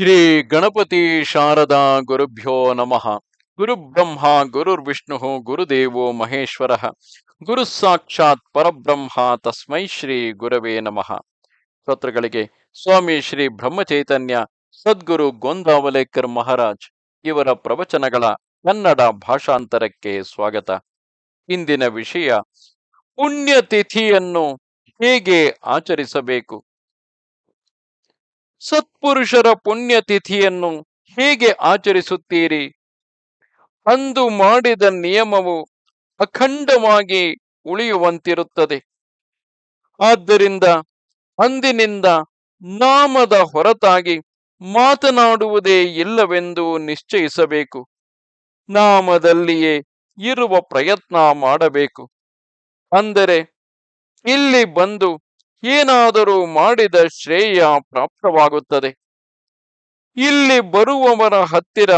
ಶ್ರೀ ಗಣಪತಿ ಶಾರದಾ ಗುರುಭ್ಯೋ ನಮಃ. ಗುರು ಬ್ರಹ್ಮ ಗುರುರ್ವಿಷ್ಣು ಗುರುದೇವೋ ಮಹೇಶ್ವರ. ಗುರು ಸಾಕ್ಷಾತ್ ಪರಬ್ರಹ್ಮ, ತಸ್ಮೈ ಶ್ರೀ ಗುರವೇ ನಮಃ. ಶ್ರೋತೃಗಳಿಗೆ, ಸ್ವಾಮಿ ಶ್ರೀ ಬ್ರಹ್ಮಚೈತನ್ಯ, ಸದ್ಗುರು ಗೋಂದಾವಲೇಕರ್ ಮಹಾರಾಜ್ ಇವರ ಪ್ರವಚನಗಳ ಕನ್ನಡ ಭಾಷಾಂತರಕ್ಕೆ ಸ್ವಾಗತ. ಇಂದಿನ ವಿಷಯ, ಪುಣ್ಯತಿಥಿಯನ್ನು ಹೇಗೆ ಆಚರಿಸಬೇಕು? ಸತ್ಪುರುಷರ ಪುಣ್ಯತಿಥಿಯನ್ನು ಹೇಗೆ ಆಚರಿಸುತ್ತೀರಿ? ಅಂದು ಮಾಡಿದ ನಿಯಮವು ಅಖಂಡವಾಗಿ ಉಳಿಯುವಂತಿರುತ್ತದೆ. ಆದ್ದರಿಂದ ಅಂದಿನಿಂದ ನಾಮದ ಹೊರತಾಗಿ ಮಾತನಾಡುವುದೇ ಇಲ್ಲವೆಂದು ನಿಶ್ಚಯಿಸಬೇಕು. ನಾಮದಲ್ಲಿಯೇ ಇರುವ ಪ್ರಯತ್ನ ಮಾಡಬೇಕು. ಅಂದರೆ ಇಲ್ಲಿ ಬಂದು ಏನಾದರೂ ಮಾಡಿದ ಶ್ರೇಯ ಪ್ರಾಪ್ತವಾಗುತ್ತದೆ. ಇಲ್ಲಿ ಬರುವವರ ಹತ್ತಿರ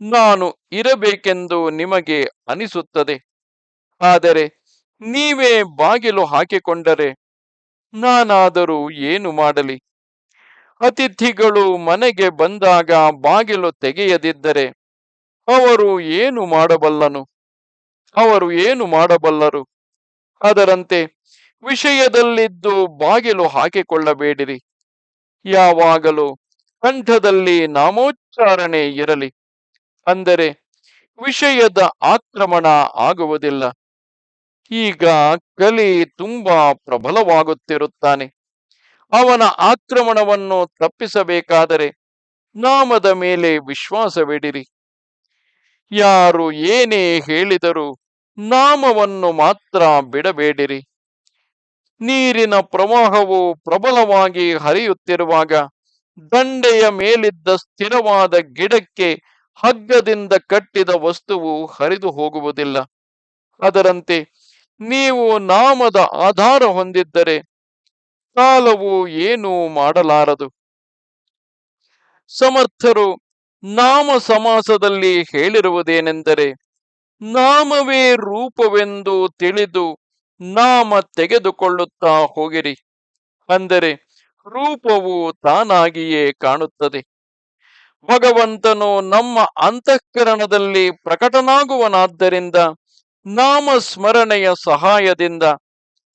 ನಾನು ಇರಬೇಕೆಂದು ನಿಮಗೆ ಅನಿಸುತ್ತದೆ. ಆದರೆ ನೀವೇ ಬಾಗಿಲು ಹಾಕಿಕೊಂಡರೆ ನಾನಾದರೂ ಏನು ಮಾಡಲಿ? ಅತಿಥಿಗಳು ಮನೆಗೆ ಬಂದಾಗ ಬಾಗಿಲು ತೆಗೆಯದಿದ್ದರೆ ಅವರು ಏನು ಮಾಡಬಲ್ಲನು? ಅವರು ಏನು ಮಾಡಬಲ್ಲರು? ಅದರಂತೆ ವಿಷಯದಲ್ಲಿದ್ದು ಬಾಗಿಲು ಹಾಕಿಕೊಳ್ಳಬೇಡಿರಿ. ಯಾವಾಗಲೂ ಕಂಠದಲ್ಲಿ ನಾಮೋಚ್ಚಾರಣೆ ಇರಲಿ. ಅಂದರೆ ವಿಷಯದ ಆಕ್ರಮಣ ಆಗುವುದಿಲ್ಲ. ಈಗ ಕಲಿ ತುಂಬಾ ಪ್ರಬಲವಾಗುತ್ತಿರುತ್ತಾನೆ. ಅವನ ಆಕ್ರಮಣವನ್ನು ತಪ್ಪಿಸಬೇಕಾದರೆ ನಾಮದ ಮೇಲೆ ವಿಶ್ವಾಸವಿಡಿರಿ. ಯಾರು ಏನೇ ಹೇಳಿದರೂ ನಾಮವನ್ನು ಮಾತ್ರ ಬಿಡಬೇಡಿರಿ. ನೀರಿನ ಪ್ರವಾಹವು ಪ್ರಬಲವಾಗಿ ಹರಿಯುತ್ತಿರುವಾಗ ದಂಡೆಯ ಮೇಲಿದ್ದ ಸ್ಥಿರವಾದ ಗಿಡಕ್ಕೆ ಹಗ್ಗದಿಂದ ಕಟ್ಟಿದ ವಸ್ತುವು ಹರಿದು ಹೋಗುವುದಿಲ್ಲ. ಅದರಂತೆ ನೀವು ನಾಮದ ಆಧಾರ ಹೊಂದಿದ್ದರೆ ಕಾಲವು ಏನೂ ಮಾಡಲಾರದು. ಸಮರ್ಥರು ನಾಮ ಸಮಾಸದಲ್ಲಿ ಹೇಳಿರುವುದೇನೆಂದರೆ ನಾಮವೇ ರೂಪವೆಂದು ತಿಳಿದು ನಾಮ ತೆಗೆದುಕೊಳ್ಳುತ್ತಾ ಹೋಗಿರಿ. ಅಂದರೆ ರೂಪವು ತಾನಾಗಿಯೇ ಕಾಣುತ್ತದೆ. ಭಗವಂತನು ನಮ್ಮ ಅಂತಃಕರಣದಲ್ಲಿ ಪ್ರಕಟನಾಗುವನಾದ್ದರಿಂದ ನಾಮ ಸ್ಮರಣೆಯ ಸಹಾಯದಿಂದ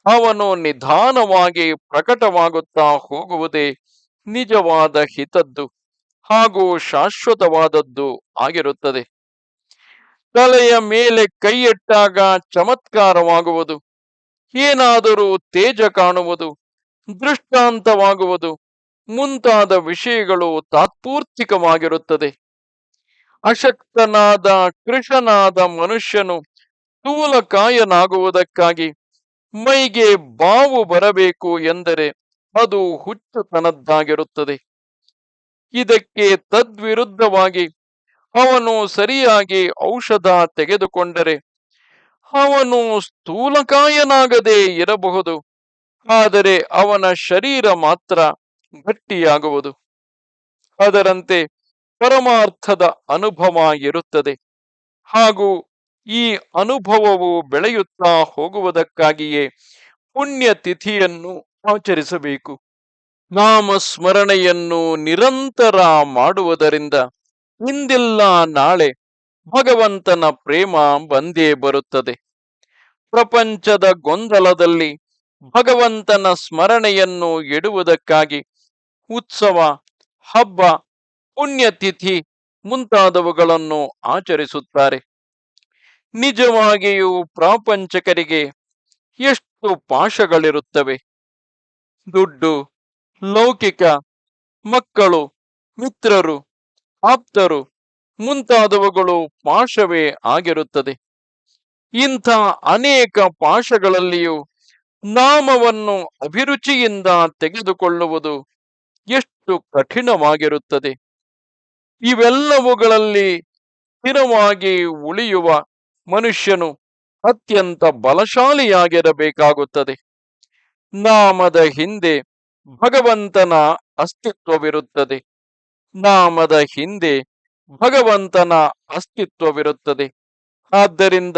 ಅವನು ನಿಧಾನವಾಗಿ ಪ್ರಕಟವಾಗುತ್ತಾ ಹೋಗುವುದೇ ನಿಜವಾದ ಹಿತದ್ದು ಹಾಗೂ ಶಾಶ್ವತವಾದದ್ದು ಆಗಿರುತ್ತದೆ. ತಲೆಯ ಮೇಲೆ ಕೈಯಿಟ್ಟಾಗ ಚಮತ್ಕಾರವಾಗುವುದು. ಏನಾದರೂ ತೇಜ ಕಾಣುವುದು, ದೃಷ್ಟಾಂತವಾಗುವುದು, ಮುಂತಾದ ವಿಷಯಗಳು ತಾತ್ಪೂರ್ತಿಕವಾಗಿರುತ್ತದೆ. ಅಶಕ್ತನಾದ, ಕೃಷನಾದ ಮನುಷ್ಯನು ಸ್ಥೂಲಕಾಯನಾಗುವುದಕ್ಕಾಗಿ ಮೈಗೆ ಬಾವು ಬರಬೇಕು ಎಂದರೆ ಅದು ಹುಚ್ಚುತನದ್ದಾಗಿರುತ್ತದೆ. ಇದಕ್ಕೆ ತದ್ವಿರುದ್ಧವಾಗಿ ಅವನು ಸರಿಯಾಗಿ ಔಷಧ ತೆಗೆದುಕೊಂಡರೆ ಅವನು ಸ್ಥೂಲಕಾಯನಾಗದೆ ಇರಬಹುದು, ಆದರೆ ಅವನ ಶರೀರ ಮಾತ್ರ ಗಟ್ಟಿಯಾಗುವುದು. ಅದರಂತೆ ಪರಮಾರ್ಥದ ಅನುಭವ ಇರುತ್ತದೆ. ಹಾಗೂ ಈ ಅನುಭವವು ಬೆಳೆಯುತ್ತಾ ಹೋಗುವುದಕ್ಕಾಗಿಯೇ ಪುಣ್ಯತಿಥಿಯನ್ನು ಆಚರಿಸಬೇಕು. ನಾಮ ಸ್ಮರಣೆಯನ್ನು ನಿರಂತರ ಮಾಡುವುದರಿಂದ ಇಂದಿಲ್ಲ ನಾಳೆ ಭಗವಂತನ ಪ್ರೇಮ ಬಂದೇ ಬರುತ್ತದೆ. ಪ್ರಪಂಚದ ಗೊಂದಲದಲ್ಲಿ ಭಗವಂತನ ಸ್ಮರಣೆಯನ್ನು ಎಡುವುದಕ್ಕಾಗಿ ಉತ್ಸವ, ಹಬ್ಬ, ಪುಣ್ಯತಿಥಿ ಮುಂತಾದವುಗಳನ್ನು ಆಚರಿಸುತ್ತಾರೆ. ನಿಜವಾಗಿಯೂ ಪ್ರಾಪಂಚಕರಿಗೆ ಎಷ್ಟು ಪಾಶಗಳಿರುತ್ತವೆ. ದುಡ್ಡು, ಲೌಕಿಕ ಮಕ್ಕಳು, ಮಿತ್ರರು, ಆಪ್ತರು ಮುಂತಾದವುಗಳು ಪಾಶವೇ ಆಗಿರುತ್ತದೆ. ಇಂಥ ಅನೇಕ ಪಾಶಗಳಲ್ಲಿಯೂ ನಾಮವನ್ನು ಅಭಿರುಚಿಯಿಂದ ತೆಗೆದುಕೊಳ್ಳುವುದು ಎಷ್ಟು ಕಠಿಣವಾಗಿರುತ್ತದೆ. ಇವೆಲ್ಲವುಗಳಲ್ಲಿ ಸ್ಥಿರವಾಗಿ ಉಳಿಯುವ ಮನುಷ್ಯನು ಅತ್ಯಂತ ಬಲಶಾಲಿಯಾಗಿರಬೇಕಾಗುತ್ತದೆ. ನಾಮದ ಹಿಂದೆ ಭಗವಂತನ ಅಸ್ತಿತ್ವವಿರುತ್ತದೆ. ನಾಮದ ಹಿಂದೆ ಭಗವಂತನ ಅಸ್ತಿತ್ವವಿರುತ್ತದೆ. ಆದ್ದರಿಂದ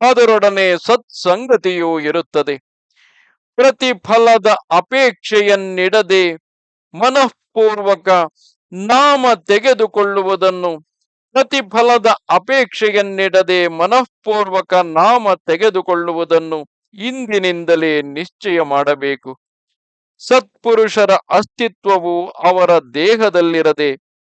ಅದರೊಡನೆ ಸತ್ಸಂಗತಿಯೂ ಇರುತ್ತದೆ. ಪ್ರತಿಫಲದ ಅಪೇಕ್ಷೆಯನ್ನಿಡದೆ ಮನಃಪೂರ್ವಕ ನಾಮ ತೆಗೆದುಕೊಳ್ಳುವುದನ್ನು, ಪ್ರತಿಫಲದ ಅಪೇಕ್ಷೆಯನ್ನಿಡದೆ ಮನಃಪೂರ್ವಕ ನಾಮ ತೆಗೆದುಕೊಳ್ಳುವುದನ್ನು ಇಂದಿನಿಂದಲೇ ನಿಶ್ಚಯ ಮಾಡಬೇಕು. ಸತ್ಪುರುಷರ ಅಸ್ತಿತ್ವವು ಅವರ ದೇಹದಲ್ಲಿರದೆ